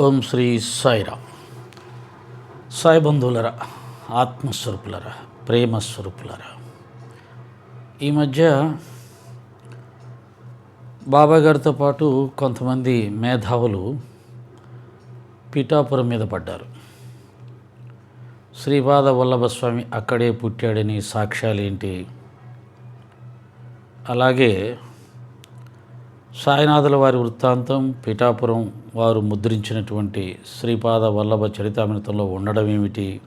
ఓం శ్రీ సాయిరా. సాయి బంధువులరా ఆత్మస్వరూపులరా ప్రేమస్వరూపులరా. ఈ మధ్య బాబా గారితో పాటు కొంతమంది మేధావులు పిఠాపురం మీద పడ్డారు. శ్రీపాద వల్లభస్వామి అక్కడే పుట్టాడని సాక్ష్యాలు ఏంటి అలాగే సాయినాథుల వారి వృత్తాంతం పిఠాపురం వారు ముద్రించినటువంటి శ్రీపాద వల్లభ చరితామృతంలో ఉండడం ఏమిటి?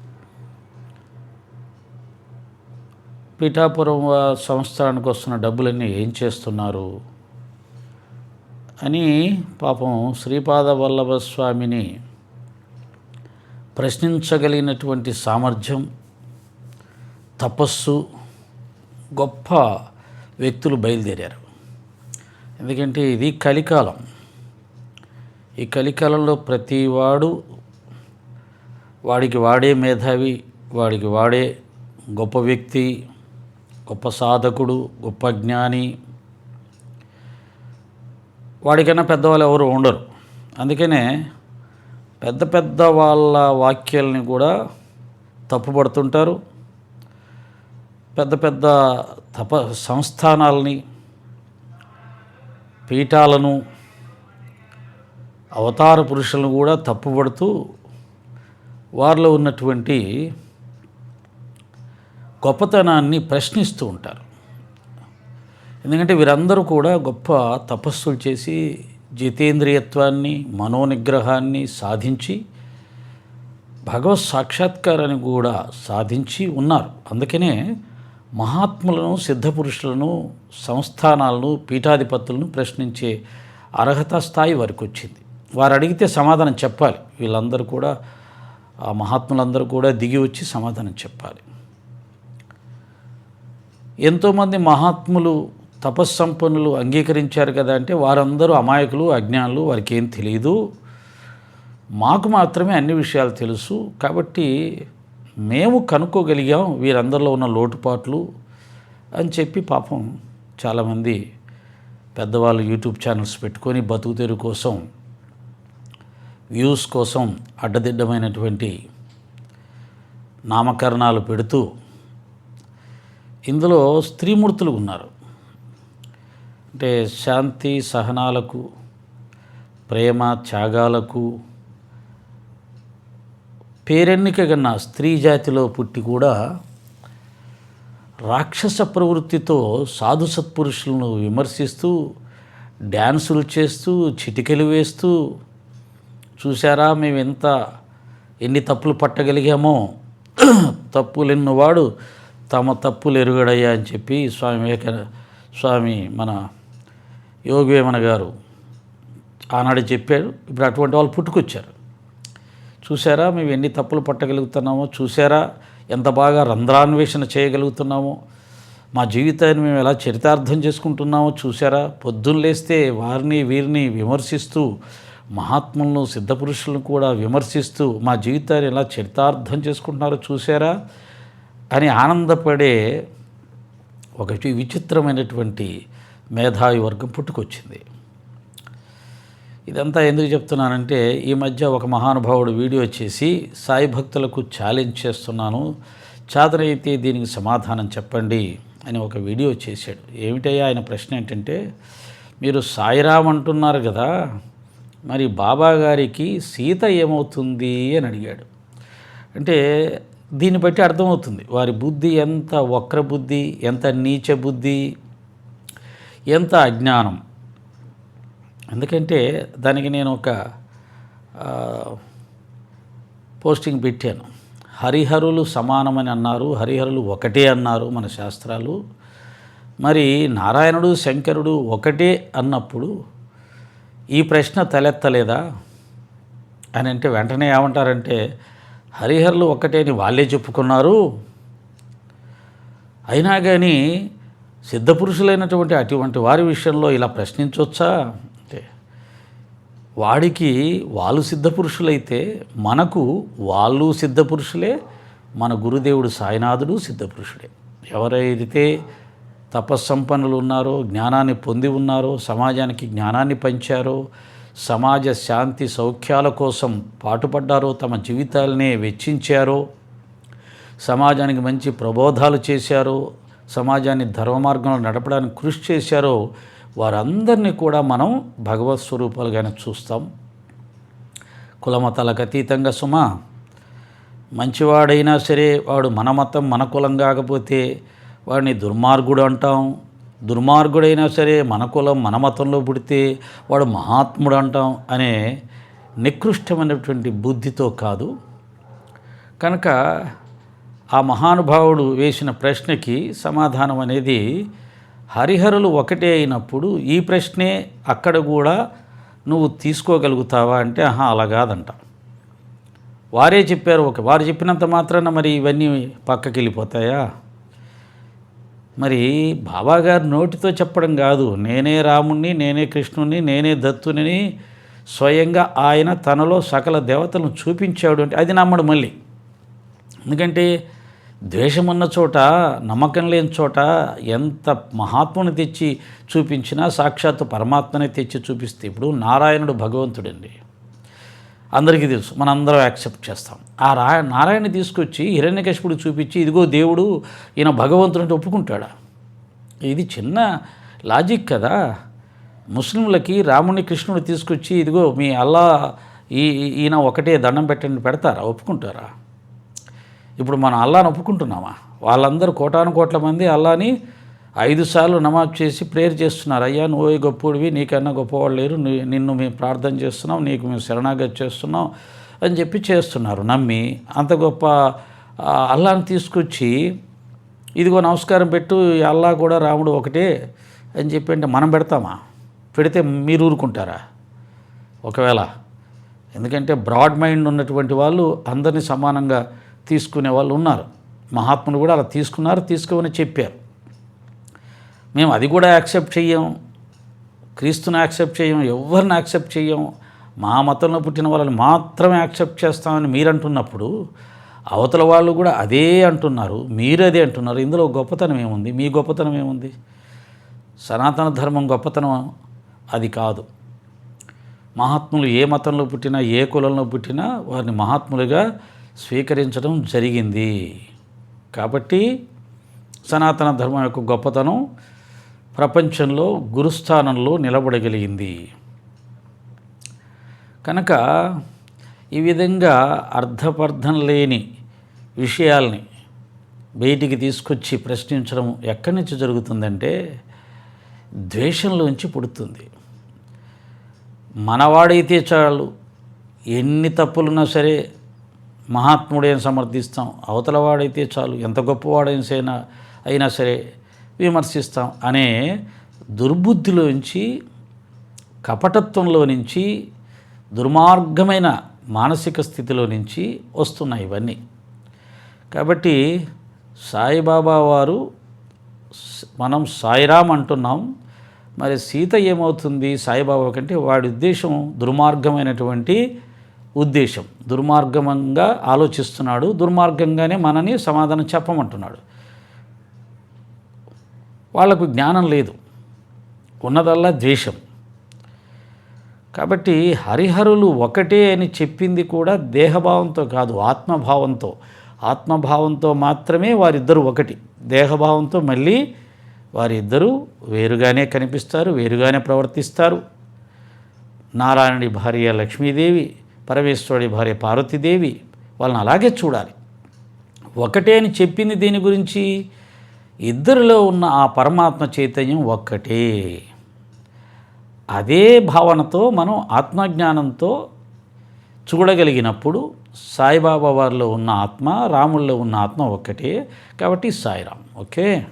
పిఠాపురం వా- సంస్థానానికి వస్తున్న డబ్బులన్నీ ఏం చేస్తున్నారు? అని పాపం శ్రీపాద వల్లభ స్వామిని ప్రశ్నించగలిగినటువంటి సామర్థ్యం తపస్సు గొప్ప వ్యక్తులు బయలుదేరారు. ఎందుకంటే ఇది కలికాలం. ఈ కలికాలంలో ప్రతివాడు వాడికి వాడే మేధావి వాడికి వాడే గొప్ప వ్యక్తి గొప్ప సాధకుడు గొప్ప జ్ఞాని. వాడికైనా పెద్దవాళ్ళు ఎవరు ఉండరు. అందుకనే పెద్ద పెద్ద వాళ్ళ వాక్యాలని కూడా తప్పుపడుతుంటారు. పెద్ద పెద్ద తప సంస్థానాలని పీఠాలను అవతార పురుషులను కూడా తప్పుపడుతూ వారిలో ఉన్నటువంటి గొప్పతనాన్ని ప్రశ్నిస్తూ ఉంటారు. ఎందుకంటే వీరందరూ కూడా గొప్ప తపస్సులు చేసి జితేంద్రియత్వాన్ని మనోనిగ్రహాన్ని సాధించి భగవత్ సాక్షాత్కారాన్ని కూడా సాధించి ఉన్నారు. అందుకనే మహాత్ములను సిద్ధపురుషులను సంస్థానాలను పీఠాధిపతులను ప్రశ్నించే అర్హత స్థాయి వరకు వచ్చింది. వారు అడిగితే సమాధానం చెప్పాలి. వీళ్ళందరూ కూడా ఆ మహాత్ములందరూ కూడా దిగి వచ్చి సమాధానం చెప్పాలి. ఎంతోమంది మహాత్ములు తపస్సంపన్నులు అంగీకరించారు కదా అంటే వారందరూ అమాయకులు అజ్ఞానులు వారికి ఏం తెలియదు మాకు మాత్రమే అన్ని విషయాలు తెలుసు. కాబట్టి మేము కనుక్కోగలిగాం వీరందరిలో ఉన్న లోటుపాట్లు అని చెప్పి పాపం చాలామంది పెద్దవాళ్ళు యూట్యూబ్ ఛానల్స్ పెట్టుకొని బతుకు కోసం వ్యూస్ కోసం అడ్డదిడ్డమైనటువంటి నామకరణాలు పెడుతూ ఇందులో స్త్రీమూర్తులు ఉన్నారు. అంటే శాంతి సహనాలకు ప్రేమ త్యాగాలకు పేరెన్నిక కన్నా స్త్రీ జాతిలో పుట్టి కూడా రాక్షస ప్రవృత్తితో సాధు సత్పురుషులను విమర్శిస్తూ డ్యాన్సులు చేస్తూ చిటికెలు వేస్తూ చూసారా మేము ఎంత ఎన్ని తప్పులు పట్టగలిగామో తప్పులెన్నవాడు తమ తప్పులు ఎరుగడయ్యా అని చెప్పి స్వామి వివేక స్వామి మన యోగి వేమన గారు ఆనాడు చెప్పారు ఇప్పుడు అటువంటి వాళ్ళు పుట్టుకొచ్చారు. చూసారా మేము ఎన్ని తప్పులు పట్టగలుగుతున్నామో? చూసారా ఎంత బాగా రంధ్రాన్వేషణ చేయగలుగుతున్నామో? మా జీవితాన్ని మేము ఎలా చరితార్థం చేసుకుంటున్నామో చూసారా పొద్దున్న లేస్తే వారిని వీరిని విమర్శిస్తూ మహాత్ములను సిద్ధపురుషులను కూడా విమర్శిస్తూ మా జీవితాన్ని ఎలా చరితార్థం చేసుకుంటున్నారో చూసారా అని ఆనందపడే ఒకటి విచిత్రమైనటువంటి మేధావి వర్గం పుట్టుకొచ్చింది. ఇదంతా ఎందుకు చెప్తున్నానంటే ఈ మధ్య ఒక మహానుభావుడు వీడియో చేసి సాయి భక్తులకు ఛాలెంజ్ చేస్తున్నాను చాదరైతే దీనికి సమాధానం చెప్పండి అని ఒక వీడియో చేశాడు. ఏమిటయ్యా? ఆయన ప్రశ్న ఏంటంటే మీరు సాయిరామ్ అంటున్నారు కదా మరి బాబా గారికి సీత ఏమవుతుంది అని అడిగాడు. అంటే దీన్ని బట్టి అర్థమవుతుంది వారి బుద్ధి ఎంత వక్ర బుద్ధి ఎంత నీచ బుద్ధి ఎంత అజ్ఞానం. ఎందుకంటే దానికి నేను ఒక పోస్టింగ్ పెట్టాను. హరిహరులు సమానమని అన్నారు హరిహరులు ఒకటే అన్నారు మన శాస్త్రాలు. మరి నారాయణుడు శంకరుడు ఒకటే అన్నప్పుడు ఈ ప్రశ్న తలెత్తలేదా? అని అంటే వెంటనే ఏమంటారంటే హరిహరులు ఒకటే అని వాళ్ళే చెప్పుకున్నారు. అయినా కానీ సిద్ధపురుషులైనటువంటి అటువంటి వారి విషయంలో ఇలా ప్రశ్నించవచ్చా వాడికి వాళ్ళు సిద్ధపురుషులైతే మనకు వాళ్ళు సిద్ధపురుషులే మన గురుదేవుడు సాయినాథుడు సిద్ధపురుషుడే. ఎవరైతే తపస్సంపన్నులు ఉన్నారో జ్ఞానాన్ని పొంది ఉన్నారో సమాజానికి జ్ఞానాన్ని పంచారో సమాజ శాంతి సౌఖ్యాల కోసం పాటుపడ్డారో తమ జీవితాలనే వెచ్చించారో సమాజానికి మంచి ప్రబోధాలు చేశారో సమాజాన్ని ధర్మ మార్గంలో నడపడానికి కృషి చేశారో వారందరినీ కూడా మనం భగవత్ స్వరూపాలుగానే చూస్తాం. కులమతాలకు అతీతంగా సుమ మంచివాడైనా సరే వాడు మన మతం మన కులం కాకపోతే వాడిని దుర్మార్గుడు అంటాం. దుర్మార్గుడైనా సరే మన కులం మన మతంలో పుడితే వాడు మహాత్ముడు అంటాం అనే నికృష్టమైనటువంటి బుద్ధితో కాదు. కనుక ఆ మహానుభావుడు వేసిన ప్రశ్నకి సమాధానం అనేది హరిహరులు ఒకటే అయినప్పుడు ఈ ప్రశ్నే అక్కడ కూడా నువ్వు తీసుకోగలుగుతావా అంటే ఆహా అలా కాదంట. వారే చెప్పారు ఒక వారు చెప్పినంత మాత్రాన మరి ఇవన్నీ పక్కకి వెళ్ళిపోతాయా మరి బాబాగారు నోటితో చెప్పడం కాదు నేనే రాముణ్ణి నేనే కృష్ణుణ్ణి నేనే దత్తుని స్వయంగా ఆయన తనలో సకల దేవతలను చూపించాడు అంటే అది నమ్మడు మళ్ళీ. ఎందుకంటే ద్వేషమున్న చోట నమ్మకం లేని చోట ఎంత మహాత్ముని తెచ్చి చూపించినా సాక్షాత్తు పరమాత్మనే తెచ్చి చూపిస్తే ఇప్పుడు నారాయణుడు భగవంతుడండి. అందరికీ తెలుసు మనందరం యాక్సెప్ట్ చేస్తాం. ఆ రా నారాయణ తీసుకొచ్చి హిరణ్యకశిపుడు చూపించి ఇదిగో దేవుడు ఈయన భగవంతుడు ఒప్పుకుంటాడా? ఇది చిన్న లాజిక్ కదా. ముస్లింలకి రాముని కృష్ణుడు తీసుకొచ్చి ఇదిగో మీ అల్లా ఈ ఈయన ఒకటే దండం పెట్టండి పెడతారా? ఒప్పుకుంటారా? ఇప్పుడు మనం అల్లాను ఒప్పుకుంటున్నామా? వాళ్ళందరూ కోటాను కోట్ల మంది అల్లాని ఐదు సార్లు నమాజ్ చేసి ప్రేయర్ చేస్తున్నారు. అయ్యా నువ్వే గొప్పోడివి నీకన్నా గొప్పవాళ్ళు లేరు నిన్ను మేము ప్రార్థన చేస్తున్నాం నీకు మేము శరణాగతి చేస్తున్నాం అని చెప్పి చేస్తున్నారు. నమ్మి అంత గొప్ప అల్లాని తీసుకొచ్చి ఇదిగో నమస్కారం పెట్టు అల్లా కూడా రాముడు ఒకటే అని చెప్పి అంటే మనం పెడతామా? పెడితే మీరు ఊరుకుంటారా? ఒకవేళ ఎందుకంటే బ్రాడ్ మైండ్ ఉన్నటువంటి వాళ్ళు అందరినీ సమానంగా తీసుకునే వాళ్ళు ఉన్నారు. మహాత్ములు కూడా అలా తీసుకున్నారు తీసుకోమని చెప్పారు. మేము అది కూడా యాక్సెప్ట్ చెయ్యం. క్రీస్తుని యాక్సెప్ట్ చేయం ఎవరిని యాక్సెప్ట్ చేయం మా మతంలో పుట్టిన వాళ్ళని మాత్రమే యాక్సెప్ట్ చేస్తామని మీరు అంటున్నప్పుడు అవతల వాళ్ళు కూడా అదే అంటున్నారు. మీరు అదే అంటున్నారు. ఇందులో గొప్పతనం ఏముంది? మీ గొప్పతనం ఏముంది? సనాతన ధర్మం గొప్పతనం అది కాదు. మహాత్ములు ఏ మతంలో పుట్టినా ఏ కులంలో పుట్టినా వారిని మహాత్ములుగా స్వీకరించడం జరిగింది. కాబట్టి సనాతన ధర్మం యొక్క గొప్పతనం ప్రపంచంలో గురుస్థానంలో నిలబడగలిగింది. కనుక ఈ విధంగా అర్థపర్థం లేని విషయాల్ని బయటికి తీసుకొచ్చి ప్రశ్నించడం ఎక్కడి నుంచి జరుగుతుందంటే ద్వేషంలోంచి పుడుతుంది. మనవాడైతే చాలు ఎన్ని తప్పులున్నా సరే మహాత్ముడైన సమర్థిస్తాం? అవతలవాడైతే చాలు. ఎంత గొప్పవాడైనా అయినా సరే విమర్శిస్తాం అనే దుర్బుద్ధిలోంచి కపటత్వంలో నుంచి దుర్మార్గమైన మానసిక స్థితిలో నుంచి వస్తున్నాయి ఇవన్నీ. కాబట్టి సాయిబాబా వారు మనం సాయిరామ్ అంటున్నాం. మరి సీత ఏమవుతుంది? సాయిబాబా కంటే వాడి ఉద్దేశం దుర్మార్గమైనటువంటి ఉద్దేశం. దుర్మార్గంగా ఆలోచిస్తున్నాడు దుర్మార్గంగానే మనని సమాధానం చెప్పమంటున్నాడు. వాళ్ళకు జ్ఞానం లేదు. ఉన్నదల్లా ద్వేషం. కాబట్టి హరిహరులు ఒకటే అని చెప్పింది కూడా దేహభావంతో కాదు ఆత్మభావంతో. ఆత్మభావంతో మాత్రమే వారిద్దరూ ఒకటి. దేహభావంతో మళ్ళీ వారిద్దరూ వేరుగానే కనిపిస్తారు వేరుగానే ప్రవర్తిస్తారు. నారాయణుడి భార్య లక్ష్మీదేవి పరమేశ్వరుడి భార్య పార్వతీదేవి వాళ్ళని అలాగే చూడాలి. ఒకటే అని చెప్పింది దీని గురించి? ఇద్దరిలో ఉన్న ఆ పరమాత్మ చైతన్యం ఒక్కటే. అదే భావనతో మనం ఆత్మజ్ఞానంతో చూడగలిగినప్పుడు సాయిబాబా వారిలో ఉన్న ఆత్మ రాముల్లో ఉన్న ఆత్మ ఒక్కటే. కాబట్టి సాయిరామ్ ఓకే?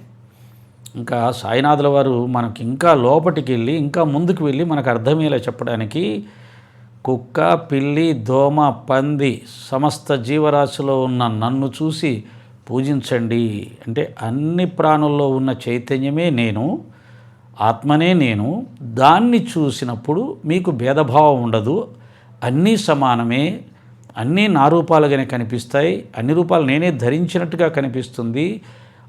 ఇంకా సాయినాథుల వారు మనకి ఇంకా లోపటికి వెళ్ళి ఇంకా ముందుకు వెళ్ళి మనకు అర్థమయ్యేలా చెప్పడానికి కుక్క పిల్లి దోమ పంది సమస్త జీవరాశిలో ఉన్న నన్ను చూసి పూజించండి. అంటే అన్ని ప్రాణుల్లో ఉన్న చైతన్యమే నేను ఆత్మనే నేను. దాన్ని చూసినప్పుడు మీకు భేదభావం ఉండదు. అన్నీ సమానమే. అన్నీ నా రూపాలుగానే కనిపిస్తాయి. అన్ని రూపాలు నేనే ధరించినట్టుగా కనిపిస్తుంది.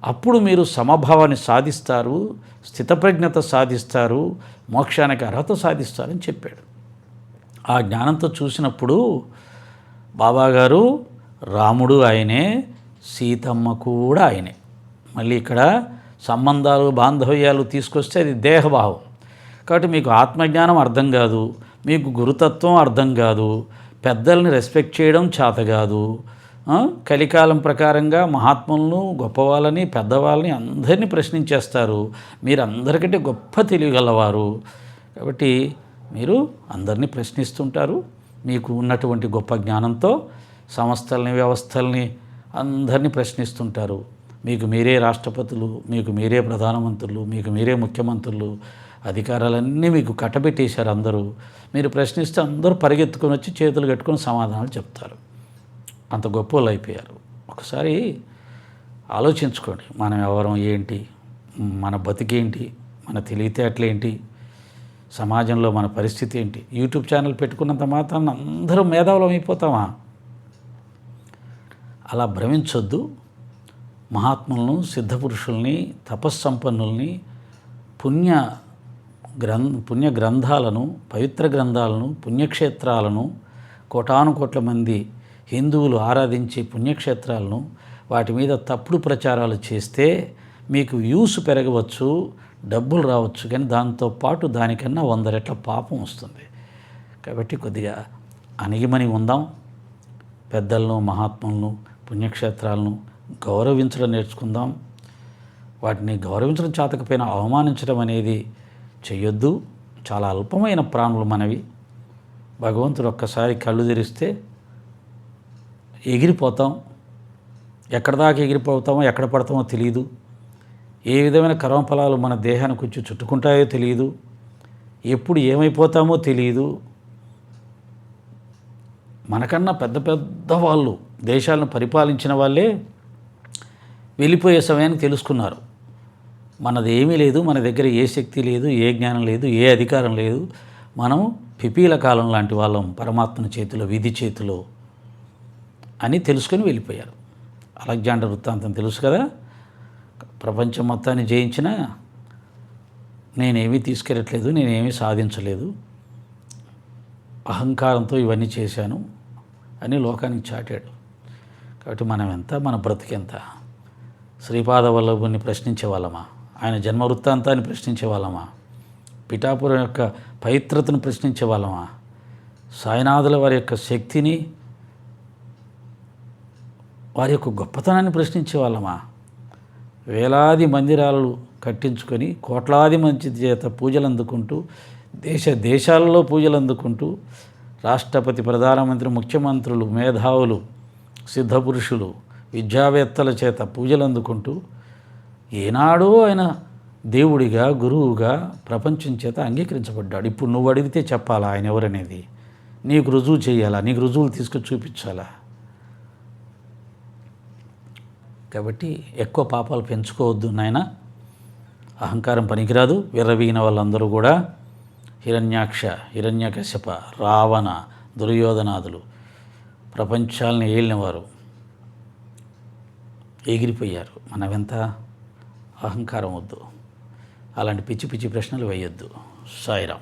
అప్పుడు మీరు సమభావాన్ని సాధిస్తారు స్థితప్రజ్ఞత సాధిస్తారు మోక్షానికి అర్హత సాధిస్తారని చెప్పాడు. ఆ జ్ఞానంతో చూసినప్పుడు బాబాగారు రాముడు ఆయనే సీతమ్మ కూడా ఆయనే. మళ్ళీ ఇక్కడ సంబంధాలు బాంధవ్యాలు తీసుకొస్తే అది దేహభావం కాబట్టి మీకు ఆత్మజ్ఞానం అర్థం కాదు మీకు గురుతత్వం అర్థం కాదు పెద్దల్ని రెస్పెక్ట్ చేయడం చేత కాదు. కలికాలం ప్రకారంగా మహాత్ములను గొప్పవాళ్ళని పెద్దవాళ్ళని అందరినీ ప్రశ్నించేస్తారు. మీరు అందరికంటే గొప్ప తెలియగలవారు. కాబట్టి మీరు అందరినీ ప్రశ్నిస్తుంటారు. మీకు ఉన్నటువంటి గొప్ప జ్ఞానంతో సంస్థల్ని వ్యవస్థల్ని అందరినీ ప్రశ్నిస్తుంటారు. మీకు మీరే రాష్ట్రపతులు మీకు మీరే ప్రధానమంత్రులు మీకు మీరే ముఖ్యమంత్రులు అధికారాలన్నీ మీకు కట్టబెట్టేశారు అందరూ. మీరు ప్రశ్నిస్తే అందరూ పరిగెత్తుకొని వచ్చి చేతులు కట్టుకొని సమాధానాలు చెప్తారు. అంత గొప్ప వాళ్ళు అయిపోయారు. ఒకసారి ఆలోచించుకోండి. మనం ఎవరం ఏంటి? మన బతికేంటి? మన తెలివితేటలేంటి? సమాజంలో మన పరిస్థితి ఏంటి? యూట్యూబ్ ఛానల్ పెట్టుకున్నంత మాత్రాన అందరూ మేధావులం అయిపోతామా? అలా భ్రమించొద్దు. మహాత్ములను సిద్ధపురుషుల్ని తపస్సంపన్నుల్ని పుణ్య గ్రం పుణ్య గ్రంథాలను పవిత్ర గ్రంథాలను పుణ్యక్షేత్రాలను కోటాను కోట్ల మంది హిందువులు ఆరాధించే పుణ్యక్షేత్రాలను వాటి మీద తప్పుడు ప్రచారాలు చేస్తే మీకు వ్యూస్ పెరగవచ్చు. డబ్బులు రావచ్చు కానీ దాంతో పాటు దానికన్నా వంద రెట్ల పాపం వస్తుంది. కాబట్టి కొద్దిగా అణిగిమని ఉందాం. పెద్దలను మహాత్ములను పుణ్యక్షేత్రాలను గౌరవించడం నేర్చుకుందాం. వాటిని గౌరవించడం చేతకపోయినా అవమానించడం అనేది చేయొద్దు చాలా అల్పమైన ప్రాణులు మనవి. భగవంతుడు ఒక్కసారి కళ్ళు తెరిస్తే ఎగిరిపోతాం. ఎక్కడ దాకా ఎగిరిపోతామో ఎక్కడ పడతామో తెలియదు ఏ విధమైన కర్మఫలాలు మన దేహానికి వచ్చి చుట్టుకుంటాయో తెలియదు ఎప్పుడు ఏమైపోతామో తెలియదు మనకన్నా పెద్ద పెద్ద వాళ్ళు దేశాలను పరిపాలించిన వాళ్ళే వెళ్ళిపోయే సమయాన్ని తెలుసుకున్నారు. మనది ఏమీ లేదు మన దగ్గర ఏ శక్తి లేదు ఏ జ్ఞానం లేదు ఏ అధికారం లేదు. మనం పిపీల కాలం లాంటి వాళ్ళం పరమాత్మని చేతిలో విధి చేతిలో అని తెలుసుకొని వెళ్ళిపోయారు. అలెగ్జాండర్ వృత్తాంతం తెలుసు కదా? ప్రపంచం మొత్తాన్ని జయించినా నేనేమీ తీసుకెళ్ళట్లేదు నేనేమీ సాధించలేదు. అహంకారంతో ఇవన్నీ చేశాను అని లోకానికి చాటాడు. కాబట్టి మనం ఎంత మన బ్రతికెంత శ్రీపాద వల్లభుని ప్రశ్నించే వాళ్ళమా ఆయన జన్మ వృత్తాంతాన్ని ప్రశ్నించే వాళ్ళమా పిఠాపురం యొక్క పవిత్రతను ప్రశ్నించే వాళ్ళమా సాయినాథుల వారి యొక్క శక్తిని వారి యొక్క గొప్పతనాన్ని ప్రశ్నించే వాళ్ళమా వేలాది మందిరాలు కట్టించుకొని కోట్లాది మంది చేత పూజలు అందుకుంటూ దేశ దేశాలలో పూజలు అందుకుంటూ రాష్ట్రపతి ప్రధానమంత్రి ముఖ్యమంత్రులు మేధావులు సిద్ధపురుషులు విద్యావేత్తల చేత పూజలు అందుకుంటూ ఏనాడో ఆయన దేవుడిగా గురువుగా ప్రపంచం చేత అంగీకరించబడ్డాడు. ఇప్పుడు నువ్వు అడిగితే చెప్పాలా ఆయన ఎవరనేది? నీకు రుజువు చేయాలా? నీకు రుజువులు తీసుకు చూపించాలా? కాబట్టి ఎక్కువ పాపాలు పెంచుకోవద్దు నాయన. అహంకారం పనికిరాదు. విర్రవీగిన వాళ్ళందరూ కూడా హిరణ్యాక్ష హిరణ్యకశప రావణ దుర్యోధనాదులు ప్రపంచాలను ఏలినవారు. ఎగిరిపోయారు. మనమెంత అహంకారం వద్దు. అలాంటి పిచ్చి పిచ్చి ప్రశ్నలు వేయొద్దు. సాయిరాం